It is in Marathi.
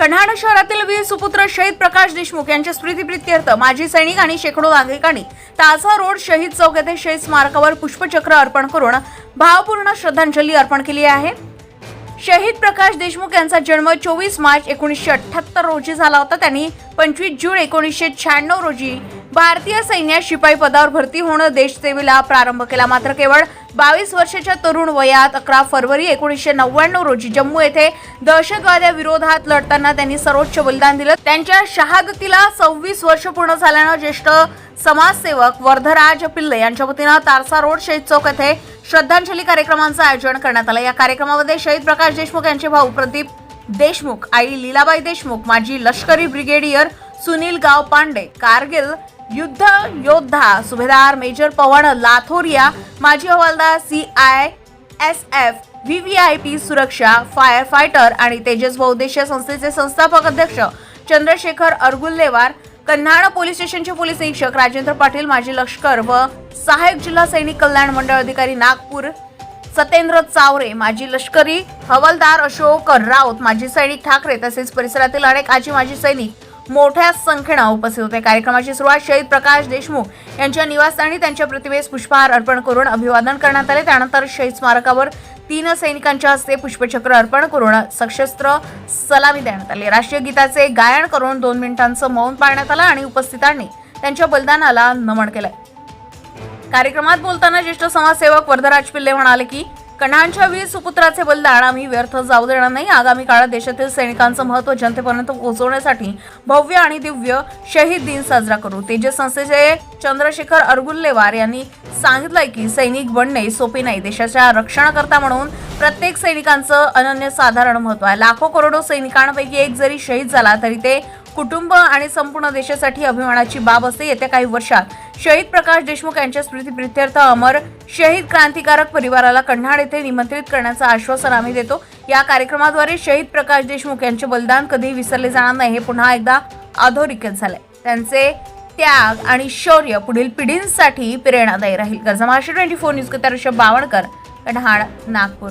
कन्हाड शहरातील वीर सुपुत्र शहीद प्रकाश देशमुख यांच्या स्मृतीप्रित्यर्थ माजी सैनिक आणि शेकडो नागरिकांनी ताझा रोड शहीद चौक येथे शहीद स्मारकावर पुष्पचक्र अर्पण करून भावपूर्ण श्रद्धांजली अर्पण केली आहे. शहीद प्रकाश देशमुख यांचा जन्म चोवीस मार्च एकोणीसशे अठ्ठ्याहत्तर रोजी झाला होता. त्यांनी पंचवीस जून एकोणीसशे शहाण्णव रोजी भारतीय सैन्यात शिपाई पदावर भरती होणं देशसेवेला प्रारंभ केला. मात्र केवळ बावीस वर्षाच्या तरुण वयात अकरा फरवरी एकोणीसशे नव्याण्णव रोजी जम्मू येथे दहशतवाद्याविरोधात लढताना त्यांनी सर्वोच्च बलिदान दिलं. त्यांच्या शहादतीला सव्वीस वर्ष पूर्ण झाल्यानं ज्येष्ठ समाजसेवक वर्धराज पिल्ले यांच्या वतीनं तारसा रोड शहीद चौक येथे श्रद्धांजली कार्यक्रमांचं आयोजन करण्यात आलं. या कार्यक्रमामध्ये शहीद प्रकाश देशमुख यांचे भाऊ प्रदीप देशमुख आई लीलाबाई देशमुख माजी लष्करी ब्रिगेडियर सुनील गाव पांडे कारगिल युद्ध योद्धा सुभेदार मेजर पवन लाथोरिया माजी हवालदार C I S F V V I P सुरक्षा फायर फायटर आणि तेजस बहुद्देशीय संस्थेचे संस्थापक अध्यक्ष चंद्रशेखर अर्गुल्लेवार कन्हाड पोलीस स्टेशनचे पोलीस निरीक्षक राजेंद्र पाटील माजी लष्कर व सहाय्यक जिल्हा सैनिक कल्याण मंडळ अधिकारी नागपूर सत्येंद्र चावरे माजी लष्करी हवालदार अशोक राऊत माजी सैनिक ठाकरे तसेच परिसरातील अनेक आजी माजी सैनिक मोठ्या संख्येनं उपस्थित होते. कार्यक्रमाची सुरुवात शहीद प्रकाश देशमुख यांच्या निवासस्थानी त्यांच्या प्रतिमेस पुष्पहार अर्पण करून अभिवादन करण्यात आले. त्यानंतर शहीद स्मारकावर तीन सैनिकांच्या हस्ते पुष्पचक्र अर्पण करून सशस्त्र सलामी देण्यात आली. राष्ट्रीय गीताचे गायन करून दोन मिनिटांचं मौन पाळण्यात आलं आणि उपस्थितांनी त्यांच्या बलिदानाला नमन केलंय. कार्यक्रमात बोलताना ज्येष्ठ समाजसेवक वरदराज पिल्ले म्हणाले की कणांच्या वीर सुपुत्राचे बलिदान आम्ही व्यर्थ जाऊ देणार नाही. आगामी काळात देशातील सैनिकांचं महत्त्व जनतेपर्यंत पोहोचवण्यासाठी भव्य आणि दिव्य शहीद दिन साजरा करू. तेजस संस्थेचे चंद्रशेखर अरगुल्लेवार यांनी सांगितलंय की सैनिक बनणे सोपे नाही. देशाच्या रक्षणकर्ता म्हणून प्रत्येक सैनिकांचं अनन्यसाधारण महत्त्व आहे. लाखो करोडो सैनिकांपैकी एक जरी शहीद झाला तरी ते कुटुंब आणि संपूर्ण देशासाठी अभिमानाची बाब असते. येत्या काही वर्षात शहीद प्रकाश देशमुख यांच्या स्मृतीप्रित्यर्थ अमर शहीद क्रांतिकारक परिवाराला कन्हाड येथे निमंत्रित करण्याचं आश्वासन आम्ही देतो. या कार्यक्रमाद्वारे शहीद प्रकाश देशमुख यांचे बलिदान कधीही विसरले जाणार नाही हे पुन्हा एकदा अधोरेखित झालंय. त्यांचे त्याग आणि शौर्य पुढील पिढींसाठी प्रेरणादायी राहील. गरजा महाराष्ट्र ट्वेंटी फोर न्यूज कथा ऋषभ बावणकर कन्हाड नागपूर.